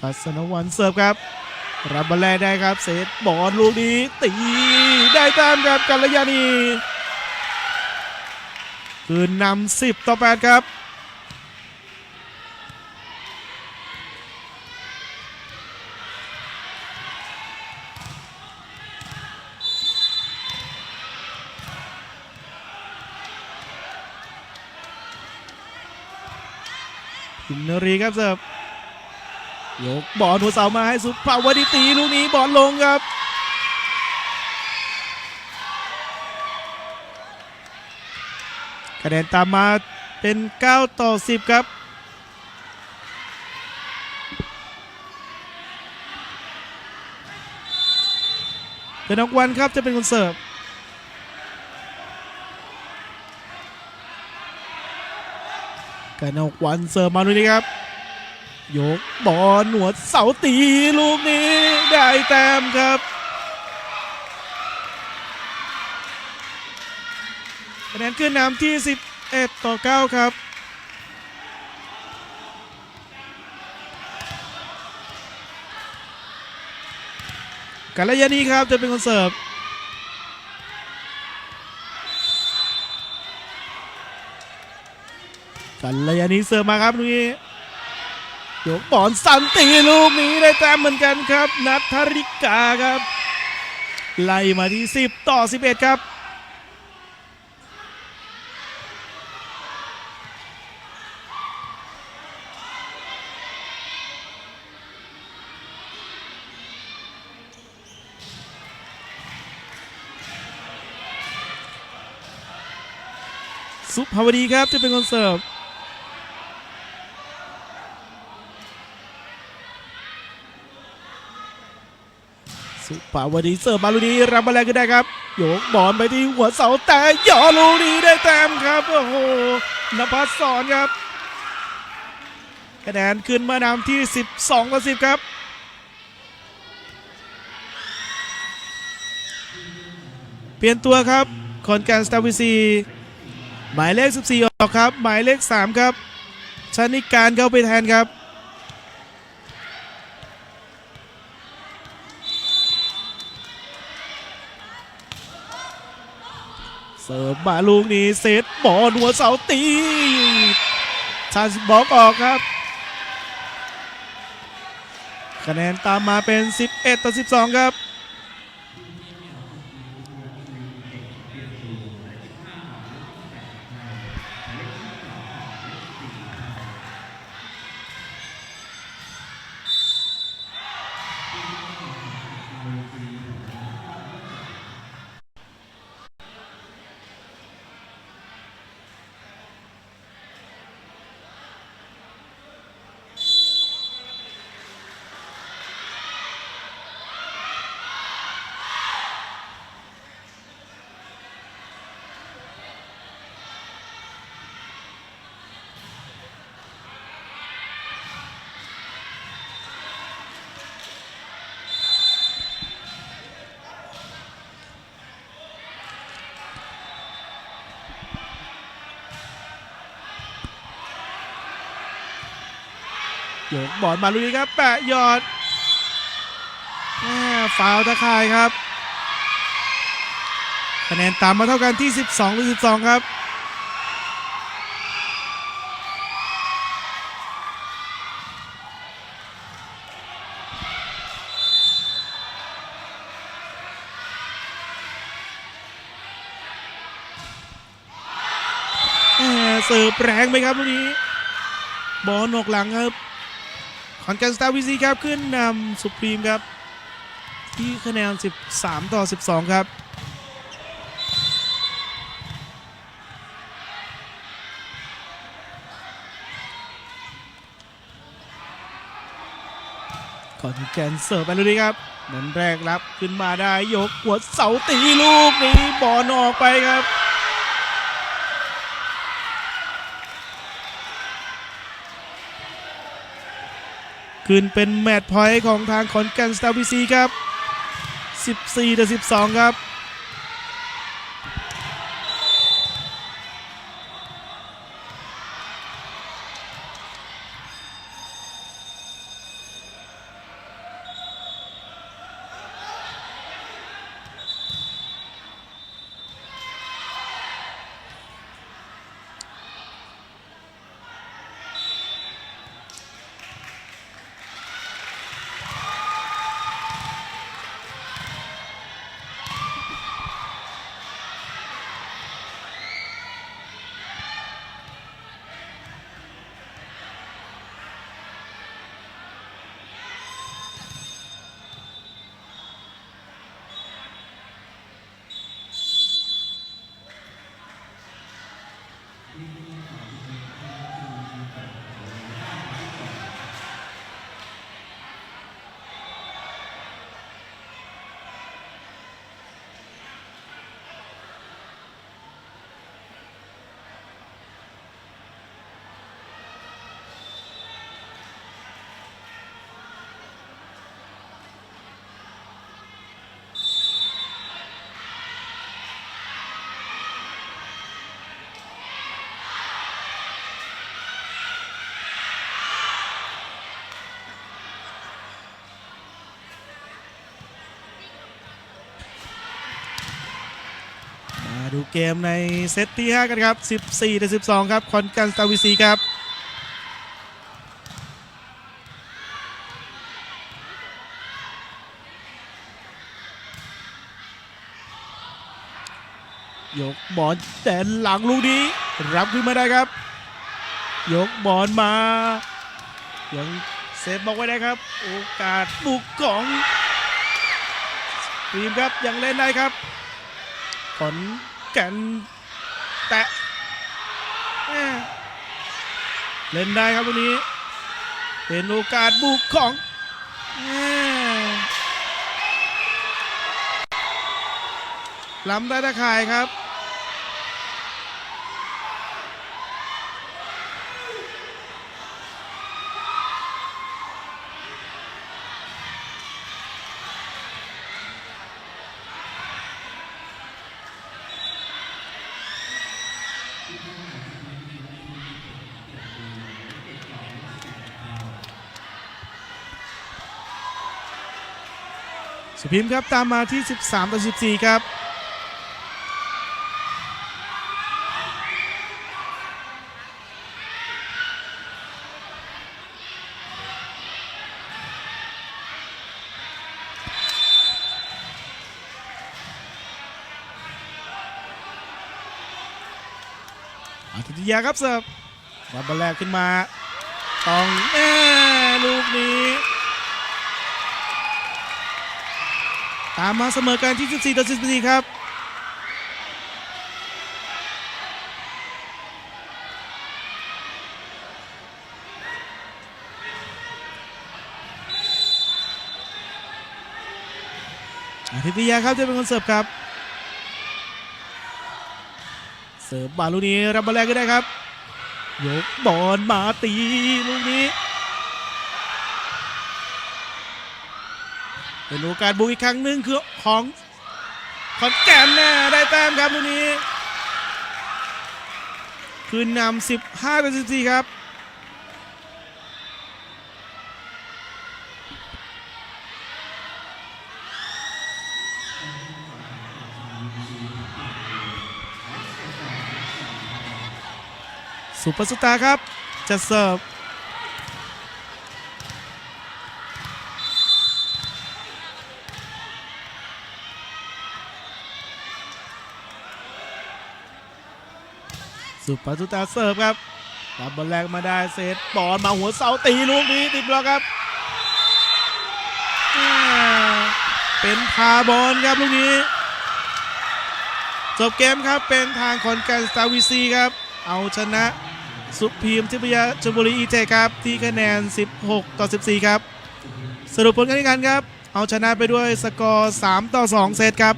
ทัศนวันเสิร์ฟครับ รับบอลแรกได้ครับ เซตบอลลูกนี้ตีได้ตามครับกัลยาณีคืนนำ10 ต่อ 8 ครับพินนรีครับเสิร์ฟ ยกบอลหัวเสามาให้สุภาวดีตีลูกนี้บอลลงครับ คะแนนตามมาเป็น 9 ต่อ 10 ครับเป็นนกวันครับจะเป็นคนเสิร์ฟกันกวันเสิร์ฟมาดูนี่ครับ ยกบอลหนวดเสาตีลูกนี้ได้แต้มครับคะแนนขึ้นนำที่ 11 ต่อ 9 ครับ กัลยาณีครับจะเป็นคนเสิร์ฟกัลยาณีเสิร์ฟมาครับลูกนี้ ยกบอลสันตีลูกนี้ได้แต้มเหมือนกันครับ นัทธริกาครับ ไล่มาที่ 10 ต่อ 11 ครับสุภาวดีครับจะเป็นคนเสิร์ฟ สุภาวดีเสิร์ฟมาลูกนี้รับบอลแรกขึ้นได้ครับโยกบอลไปที่หัวเสาแต่ย่อลูกนี้ได้แต้มครับโอ้โหนภัสสอนครับคะแนนขึ้นมานำที่ 12ต่อ10 ครับเปลี่ยนตัวครับคอนแกนสตาร์วิซีหมายเลข 14 ออกครับ หมายเลข 3 ครับชนิการเข้าไปแทนครับ เสิร์ฟมาลูกนี้เซตบอลหัวเสาตีชาสิบล็อกออกครับ คะแนนตามมาเป็น 11 ต่อ 12 ครับ โยกบอลมาลุยครับแปะยอดแม่ฟาวตะข่ายครับคะแนนตามมาเท่ากันที่ 12ต่อ12 ครับแหม่เสิร์ฟแรงไปครับลูกนี้ บอลออกหลังครับ อนแก่นสตาร์วีซีครับขึ้นนำสุพรีมครับ ที่คะแนน 13 ต่อ 12 ครับขอนแก่นเสิร์ฟไปเลยครับบอลแรกรับขึ้นมาได้ยกหัวเสาตีลูกนี้บอลออกไปครับ ขึ้นเป็นแมตช์พอยต์ของทางขอนแก่นสตาร์บีซีครับ 14ต่อ12 ครับ ดูเกมในเซตที่ 5 กันครับ 14ต่อ12 ครับ คอนกันสตาวิซีครับยกบอลแต่หลังลูกนี้ รับขึ้นมาได้ครับ ยกบอลมา ยังเซฟบอกไว้ได้ครับ โอกาสบุกของทีมครับยังเล่นได้ครับขอน แก่นแตะเล่นได้ครับวันนี้ เป็นโอกาสบุกของล้ำได้ตะข่ายครับ สุพิมพ์ครับตามมาที่ 13 ต่อ 14 ครับ อาทิตยาครับเสิร์ฟดับบอลแรกขึ้นมา ต้องแม่ลูกนี้ ตามมาเสมอกันที่ 14 ต่อ 14 ครับ อาทิตยาครับจะเป็นคนเสิร์ฟครับ เสิร์ฟบาลูนี้รับบอลแรกก็ได้ครับ ยกบอลมาตีลูกนี้ เป็นโอกาสบุกอีกครั้งหนึ่งคือของขอนแก่นแน่ได้แต้มครับลูกนี้ คืนนำ15ต่อ14 ครับ สุปสตาครับ จะเสิร์ฟ สุปสุตาเสิร์ฟครับรับบอลแรกมาได้เซตบอลมาหัวเสาตีลูกนี้ติดบล็อกครับ เป็นพาบอลครับลูกนี้ จบเกมครับเป็นทางขอนแก่นสตาร์วีซีครับ เอาชนะสุพีมทิพยาชลบุรีอีเทคครับ ที่คะแนน 16 ต่อ 14 ครับ สรุปผลการแข่งขันครับ เอาชนะไปด้วยสกอร์ 3 ต่อ 2 เซตครับ